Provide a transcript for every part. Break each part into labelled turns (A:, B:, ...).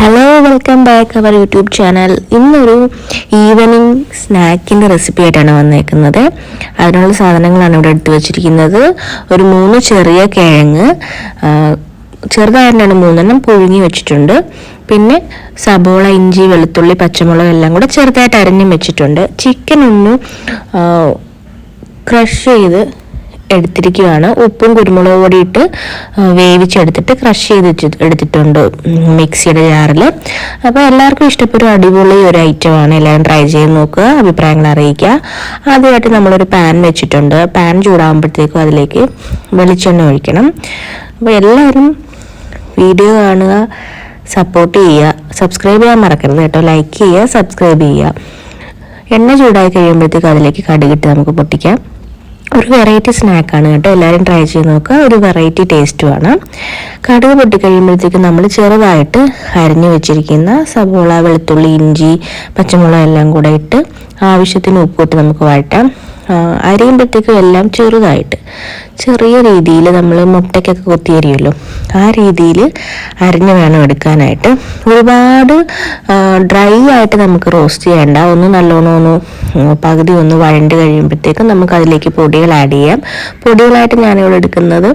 A: Hello welcome back our YouTube channel ഇന്നൊരു evening സ്നാക്കിന്റെ recipe ആയിട്ടാണ് വന്നേക്കുന്നത്. അതിനുള്ള സാധനങ്ങളാണ് ഇവിടെ എടുത്തു വച്ചിരിക്കുന്നത്. ഒരു മൂന്ന് ചെറിയ കിഴങ്ങ് ചെറുതായിട്ടാണ് മൂന്നെണ്ണം പുഴുങ്ങി വെച്ചിട്ടുണ്ട്. പിന്നെ സബോള ഇഞ്ചി വെളുത്തുള്ളി പച്ചമുളക് എല്ലാം കൂടെ ചെറുതായിട്ട് അരിഞ്ഞും വെച്ചിട്ടുണ്ട്. ചിക്കൻ ഒന്ന് ക്രഷ് ചെയ്ത് എടുത്തിരിക്കുകയാണ്. ഉപ്പും കുരുമുളകും പൊടി ഇട്ട് വേവിച്ചെടുത്തിട്ട് ക്രഷ് ചെയ്ത് എടുത്തിട്ടുണ്ട് മിക്സിയുടെ ജാറിൽ അപ്പോൾ എല്ലാവർക്കും ഇഷ്ടപ്പെട്ട അടിപൊളി ഒരു ഐറ്റം ആണ്. എല്ലാവരും ട്രൈ ചെയ്ത് നോക്കുക അഭിപ്രായങ്ങൾ അറിയിക്കുക. ആദ്യമായിട്ട് നമ്മളൊരു പാൻ വെച്ചിട്ടുണ്ട്. പാൻ ചൂടാകുമ്പോഴത്തേക്കും അതിലേക്ക് വെളിച്ചെണ്ണ ഒഴിക്കണം. അപ്പോൾ എല്ലാവരും വീഡിയോ കാണുക സപ്പോർട്ട് ചെയ്യുക. സബ്സ്ക്രൈബ് ചെയ്യാൻ മറക്കരുത് കേട്ടോ. ലൈക്ക് ചെയ്യുക സബ്സ്ക്രൈബ് ചെയ്യുക. എണ്ണ ചൂടായി കഴിയുമ്പോഴത്തേക്ക് അതിലേക്ക് കടുകിട്ട് നമുക്ക് പൊട്ടിക്കാം. ഒരു വെറൈറ്റി സ്നാക്കാണ് കേട്ടോ. എല്ലാവരും ട്രൈ ചെയ്ത് നോക്കുക. ഒരു വെറൈറ്റി ടേസ്റ്റുമാണ് കടുക് പൊട്ടിക്കഴിയുമ്പോഴത്തേക്ക് നമ്മൾ ചെറുതായിട്ട് അരിഞ്ഞു വെച്ചിരിക്കുന്ന സവോള വെളുത്തുള്ളി ഇഞ്ചി പച്ചമുളക് എല്ലാം കൂടെ ഇട്ട് ആവശ്യത്തിന് ഉപ്പിട്ട് നമുക്ക് വഴറ്റാം. അരിയുമ്പോഴത്തേക്കും എല്ലാം ചെറുതായിട്ട്. ചെറിയ രീതിയിൽ നമ്മൾ മുട്ടയ്ക്കൊക്കെ കൊത്തി അരിയുമല്ലോ ആ രീതിയിൽ അരിഞ്ഞ് വേണം എടുക്കാനായിട്ട്. ഒരുപാട് ഡ്രൈ ആയിട്ട് നമുക്ക് റോസ്റ്റ് ചെയ്യേണ്ട. ഒന്ന് നല്ലോണം ഒന്ന് പകുതി ഒന്ന് വഴണ്ട് കഴിയുമ്പോഴത്തേക്കും നമുക്ക് അതിലേക്ക് പൊടികൾ ആഡ് ചെയ്യാം. പൊടികളായിട്ട് ഞാനിവിടെ എടുക്കുന്നത്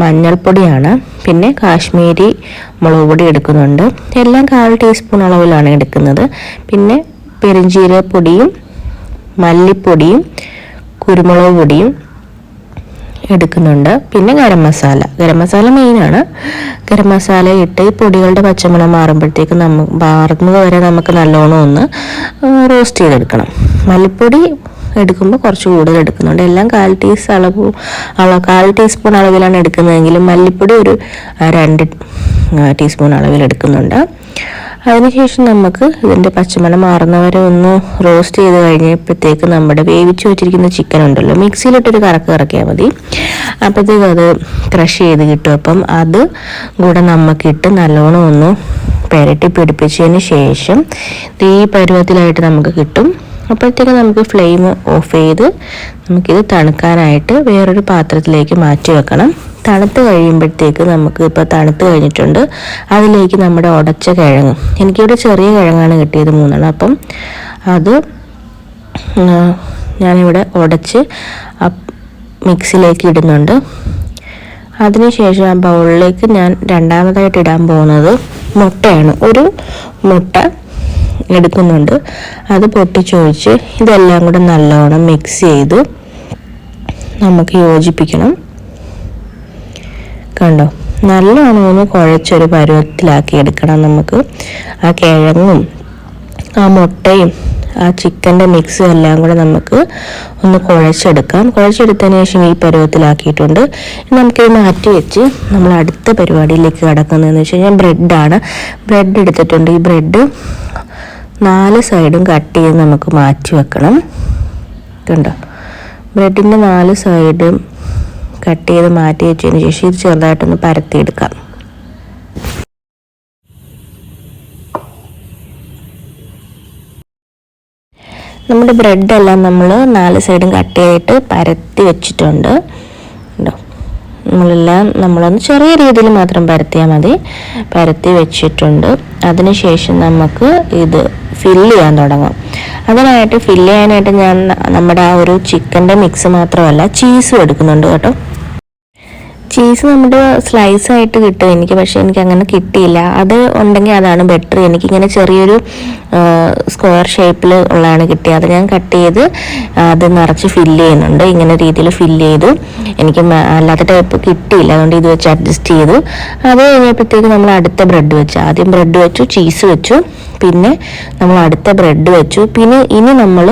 A: മഞ്ഞൾപ്പൊടിയാണ്. പിന്നെ കാശ്മീരി മുളക് പൊടി എടുക്കുന്നുണ്ട്. എല്ലാം കാൽ ടീസ്പൂൺ അളവിലാണ് എടുക്കുന്നത്. പിന്നെ പെരുംജീരകപ്പൊടിയും മല്ലിപ്പൊടിയും കുരുമുളക് പൊടിയും എടുക്കുന്നുണ്ട്. പിന്നെ ഗരം മസാല. ഗരം മസാല മെയിനാണ്. ഗരം മസാല ഇട്ട് പൊടികളുടെ പച്ചമണം മാറുമ്പോഴത്തേക്ക് നമ്മ മാറുന്നത് വരെ നമുക്ക് നല്ലോണം ഒന്ന് റോസ്റ്റ് ചെയ്തെടുക്കണം. മല്ലിപ്പൊടി എടുക്കുമ്പോൾ കുറച്ച് കൂടുതൽ എടുക്കുന്നുണ്ട്. എല്ലാം കാൽ ടീസ് അളവ് അളവ് കാൽ ടീസ്പൂൺ അളവിലാണ് എടുക്കുന്നതെങ്കിലും മല്ലിപ്പൊടി ഒരു രണ്ട് ടീസ്പൂൺ അളവിൽ എടുക്കുന്നുണ്ട്. അതിനുശേഷം നമുക്ക് ഇതിന്റെ പച്ചമണം മാറുന്നവരെ ഒന്ന് റോസ്റ്റ് ചെയ്ത് കഴിഞ്ഞപ്പോഴത്തേക്ക് നമ്മുടെ വേവിച്ച് വെച്ചിരിക്കുന്ന ചിക്കൻ ഉണ്ടല്ലോ. മിക്സിയിലിട്ടൊരു കറക്ക് കറക്കിയാൽ മതി. അപ്പോഴത്തേക്ക് അത് ക്രഷ് ചെയ്ത് കിട്ടും. അപ്പം അത് കൂടെ നമുക്കിട്ട് നല്ലോണം ഒന്ന് പെരട്ടി പിടിപ്പിച്ചതിന് ശേഷം തീ പരുവത്തിലായിട്ട് നമുക്ക് കിട്ടും. അപ്പോഴത്തേക്ക് നമുക്ക് ഫ്ലെയിം ഓഫ് ചെയ്ത് നമുക്കിത് തണുക്കാനായിട്ട് വേറൊരു പാത്രത്തിലേക്ക് മാറ്റി വെക്കണം. തണുത്ത് കഴിയുമ്പോഴത്തേക്ക് നമുക്ക് ഇപ്പോൾ തണുത്ത് കഴിഞ്ഞിട്ടുണ്ട്. അതിലേക്ക് നമ്മുടെ ഉടച്ച കിഴങ്ങ്. എനിക്കിവിടെ ചെറിയ കിഴങ്ങാണ് കിട്ടിയത് മൂന്നെണ്ണം. അപ്പം അത് ഞാനിവിടെ ഉടച്ച് മിക്സിലേക്ക് ഇടുന്നുണ്ട്. അതിനുശേഷം ആ ബൗളിലേക്ക് ഞാൻ രണ്ടാമതായിട്ട് ഇടാൻ പോകുന്നത് മുട്ടയാണ്. ഒരു മുട്ട എടുക്കുന്നുണ്ട്. അത് പൊട്ടിച്ചൊഴിച്ച് ഇതെല്ലാം കൂടെ നല്ലോണം മിക്സ് ചെയ്ത് നമുക്ക് യോജിപ്പിക്കണം. കണ്ടോ? നല്ലവണ്ണം ഒന്ന് കുഴച്ചൊരു പരുവത്തിലാക്കി എടുക്കണം നമുക്ക്. ആ കിഴങ്ങും ആ മുട്ടയും ആ ചിക്കന്റെ മിക്സും എല്ലാം കൂടെ നമുക്ക് ഒന്ന് കുഴച്ചെടുക്കാം. കുഴച്ചെടുത്തതിന് ശേഷം ഈ പരുവത്തിലാക്കിയിട്ടുണ്ട്. നമുക്കിത് മാറ്റി വെച്ച് നമ്മൾ അടുത്ത പരിപാടിയിലേക്ക് കിടക്കുന്നതെന്ന് വെച്ച് കഴിഞ്ഞാൽ ബ്രെഡാണ് ബ്രെഡ് എടുത്തിട്ടുണ്ട്. ഈ ബ്രെഡ് നാല് സൈഡും കട്ട് ചെയ്ത് നമുക്ക് മാറ്റി വെക്കണം. കണ്ടോ? ബ്രെഡിന്റെ നാല് സൈഡും കട്ട് ചെയ്ത് മാറ്റി വെച്ചതിന് ശേഷം ഇത് ചെറുതായിട്ടൊന്ന് പരത്തിയെടുക്കാം. നമ്മുടെ ബ്രെഡെല്ലാം നമ്മൾ നാല് സൈഡും കട്ട് ചെയ്തിട്ട് പരത്തി വെച്ചിട്ടുണ്ട്. ഉണ്ടോ നമ്മളെല്ലാം നമ്മളൊന്ന് ചെറിയ രീതിയിൽ മാത്രം പരത്തിയാൽ മതി. പരത്തി വെച്ചിട്ടുണ്ട്. അതിനുശേഷം നമുക്ക് ഇത് ഫില്ല് ചെയ്യാൻ തുടങ്ങും. അതിനായിട്ട് ഫില്ല് ചെയ്യാനായിട്ട് ഞാൻ നമ്മുടെ ആ ഒരു ചിക്കന്റെ മിക്സ് മാത്രമല്ല ചീസും എടുക്കുന്നുണ്ട് കേട്ടോ. ചീസ് നമ്മുടെ സ്ലൈസ് ആയിട്ട് കിട്ടും എനിക്ക് പക്ഷെ എനിക്ക് അങ്ങനെ കിട്ടിയില്ല. അത് ഉണ്ടെങ്കിൽ അതാണ് ബെറ്റർ എനിക്കിങ്ങനെ ചെറിയൊരു സ്ക്വയർ ഷേപ്പിൽ ഉള്ളതാണ് കിട്ടിയത്. അത് ഞാൻ കട്ട് ചെയ്ത് അത് നിറച്ച് ഫില്ല് ചെയ്യുന്നുണ്ട്. ഇങ്ങനെ രീതിയിൽ ഫില്ല് ചെയ്തു. എനിക്ക് അല്ലാത്ത ടൈപ്പ് കിട്ടിയില്ല. അതുകൊണ്ട് ഇത് വെച്ച് അഡ്ജസ്റ്റ് ചെയ്തു. അത് കഴിഞ്ഞപ്പോഴത്തേക്ക് നമ്മൾ അടുത്ത ബ്രെഡ് വെച്ചു. ആദ്യം ബ്രെഡ് വെച്ചു ചീസ് വെച്ചു. പിന്നെ നമ്മൾ അടുത്ത ബ്രെഡ് വെച്ചു. പിന്നെ ഇനി നമ്മൾ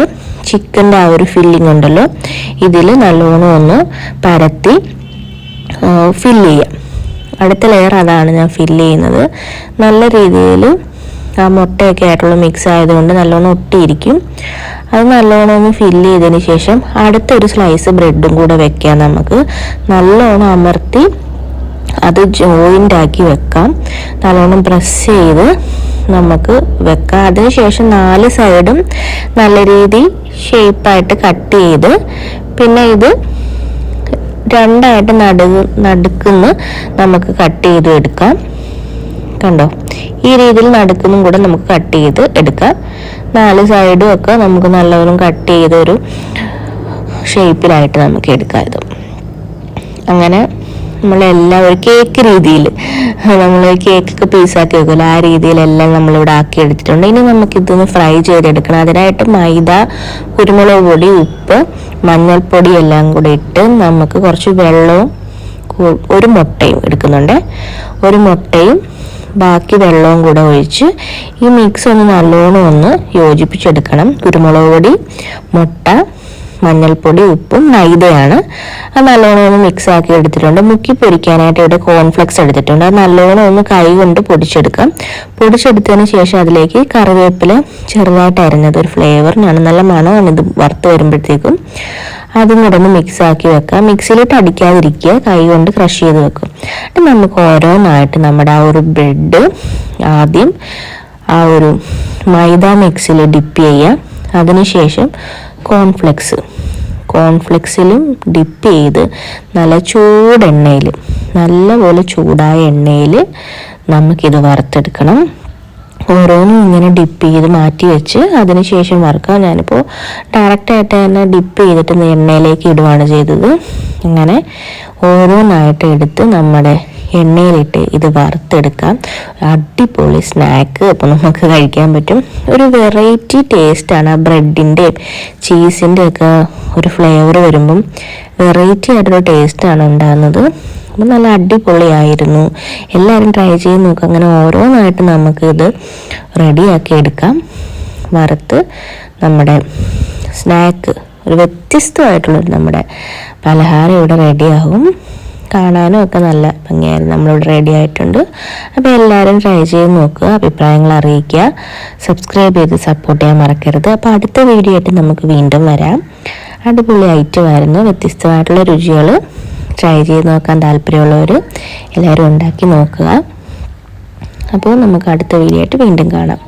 A: ചിക്കന്റെ ആ ഒരു ഫില്ലിംഗ് ഉണ്ടല്ലോ. ഇതിൽ നല്ലോണം ഒന്ന് പരത്തി ഫില്ല് ചെയ്യാം. അടുത്ത ലെയർ അതാണ് ഞാൻ ഫില്ല് ചെയ്യുന്നത്. നല്ല രീതിയിൽ ആ മുട്ടയൊക്കെ ആയിട്ടുള്ള മിക്സ് ആയതുകൊണ്ട് നല്ലോണം ഒട്ടിയിരിക്കും. അത് നല്ലോണം ഒന്ന് ഫില്ല് ചെയ്തതിന് ശേഷം അടുത്തൊരു സ്ലൈസ് ബ്രെഡും കൂടെ വെക്കാം നമുക്ക്. നല്ലോണം അമർത്തി അത് ജോയിന്റ് ആക്കി വെക്കാം. നല്ലോണം പ്രസ് ചെയ്ത് നമുക്ക് വെക്കാം. അതിനുശേഷം നാല് സൈഡും നല്ല രീതി ഷേപ്പായിട്ട് കട്ട് ചെയ്ത് പിന്നെ ഇത് രണ്ടായിട്ട് നടുവ് നടുക്കുന്ന് നമുക്ക് കട്ട് ചെയ്ത് എടുക്കാം. കണ്ടോ? ഈ രീതിയിൽ നടുക്കുന്നും കൂടെ നമുക്ക് കട്ട് ചെയ്ത് എടുക്കാം. നാല് സൈഡും ഒക്കെ നമുക്ക് നല്ലവണ്ണം കട്ട് ചെയ്തൊരു ഷേപ്പിലായിട്ട് നമുക്ക് എടുക്കാം ഇത്. അങ്ങനെ നമ്മളെല്ലാം ഒരു കേക്ക് രീതിയിൽ നമ്മൾ കേക്കൊക്കെ പീസാക്കി വെക്കുമല്ലോ ആ രീതിയിലെല്ലാം നമ്മളിവിടെ ആക്കി എടുത്തിട്ടുണ്ട്. ഇനി നമുക്കിതൊന്ന് ഫ്രൈ ചെയ്തെടുക്കണം. അതിനായിട്ട് മൈദ കുരുമുളക് പൊടി ഉപ്പ് മഞ്ഞൾപ്പൊടി എല്ലാം കൂടി ഇട്ട് നമുക്ക് കുറച്ച് വെള്ളവും ഒരു മുട്ടയും എടുക്കുന്നുണ്ട്. ഒരു മുട്ടയും ബാക്കി വെള്ളവും കൂടെ ഒഴിച്ച് ഈ മിക്സ് ഒന്ന് നല്ലോണം ഒന്ന് യോജിപ്പിച്ചെടുക്കണം. കുരുമുളക് പൊടി മുട്ട മഞ്ഞൾപ്പൊടി ഉപ്പും മൈദയാണ്. അത് നല്ലോണം ഒന്ന് മിക്സ് ആക്കി എടുത്തിട്ടുണ്ട്. മുക്കി പൊരിക്കാനായിട്ട് ഇവിടെ കോൺഫ്ലെക്സ് എടുത്തിട്ടുണ്ട്. അത് നല്ലോണം ഒന്ന് കൈ കൊണ്ട് പൊടിച്ചെടുക്കാം. പൊടിച്ചെടുത്തതിന് ശേഷം അതിലേക്ക് കറിവേപ്പില ചെറുതായിട്ട് അരിഞ്ഞത് ഒരു ഫ്ലേവറിനാണ് നല്ല മണമാണ് ഇത് വറുത്ത് വരുമ്പോഴത്തേക്കും. അതും കൂടെ ഒന്ന് മിക്സ് ആക്കി വെക്കാം. മിക്സിയിലിട്ട് അടിക്കാതിരിക്കുക. കൈ കൊണ്ട് ക്രഷ് ചെയ്ത് വെക്കും. നമുക്ക് ഓരോന്നായിട്ട് നമ്മുടെ ആ ഒരു ബ്രെഡ് ആദ്യം ആ ഒരു മൈദ മിക്സിൽ ഡിപ്പ് ചെയ്യുക അതിനുശേഷം കോൺഫ്ലെക്സ് കോൺഫ്ലെക്സിലും ഡിപ്പ് ചെയ്ത് നല്ല ചൂടെണ്ണയിൽ നല്ലപോലെ ചൂടായ എണ്ണയിൽ നമുക്കിത് വറുത്തെടുക്കണം. ഓരോന്നും ഇങ്ങനെ ഡിപ്പ് ചെയ്ത് മാറ്റി വെച്ച് അതിനുശേഷം വറുക്കാം. ഞാനിപ്പോൾ ഡയറക്റ്റായിട്ട് തന്നെ ഡിപ്പ് ചെയ്തിട്ട് എണ്ണയിലേക്ക് ഇടുകയാണ് ചെയ്തത്. അങ്ങനെ ഓരോന്നായിട്ട് എടുത്ത് നമ്മുടെ എണ്ണയിലിട്ട് ഇത് വറുത്തെടുക്കാം. അടിപൊളി സ്നാക്ക് അപ്പോൾ നമുക്ക് കഴിക്കാൻ പറ്റും. ഒരു വെറൈറ്റി ടേസ്റ്റാണ് ആ ബ്രെഡിന്റെയും ചീസിന്റെ ഒക്കെ ഒരു ഫ്ലേവർ വരുമ്പം വെറൈറ്റി ആയിട്ടുള്ള ടേസ്റ്റാണ് ഉണ്ടാകുന്നത്. അപ്പം നല്ല അടിപൊളിയായിരുന്നു. എല്ലാവരും ട്രൈ ചെയ്ത് നോക്കുക അങ്ങനെ ഓരോന്നായിട്ട് നമുക്കിത് റെഡിയാക്കി എടുക്കാം. വറുത്ത് നമ്മുടെ സ്നാക്ക് ഒരു വ്യത്യസ്തമായിട്ടുള്ള നമ്മുടെ പലഹാരം ഇവിടെ റെഡിയാകും കാണാനും ഒക്കെ നല്ല ഭംഗിയായിരുന്നു. നമ്മളിവിടെ റെഡി ആയിട്ടുണ്ട്. അപ്പോൾ എല്ലാവരും ട്രൈ ചെയ്ത് നോക്കുക. അഭിപ്രായങ്ങൾ അറിയിക്കുക. സബ്സ്ക്രൈബ് ചെയ്ത് സപ്പോർട്ട് ചെയ്യാൻ മറക്കരുത്. അപ്പോൾ അടുത്ത വീഡിയോ ആയിട്ട് നമുക്ക് വീണ്ടും വരാം. അടിപൊളി ഐറ്റമായിരുന്നു വ്യത്യസ്തമായിട്ടുള്ള രുചികൾ ട്രൈ ചെയ്ത് നോക്കാൻ താല്പര്യമുള്ളവർ എല്ലാവരും ഉണ്ടാക്കി നോക്കുക. അപ്പോൾ നമുക്ക് അടുത്ത വീഡിയോ ആയിട്ട് വീണ്ടും കാണാം.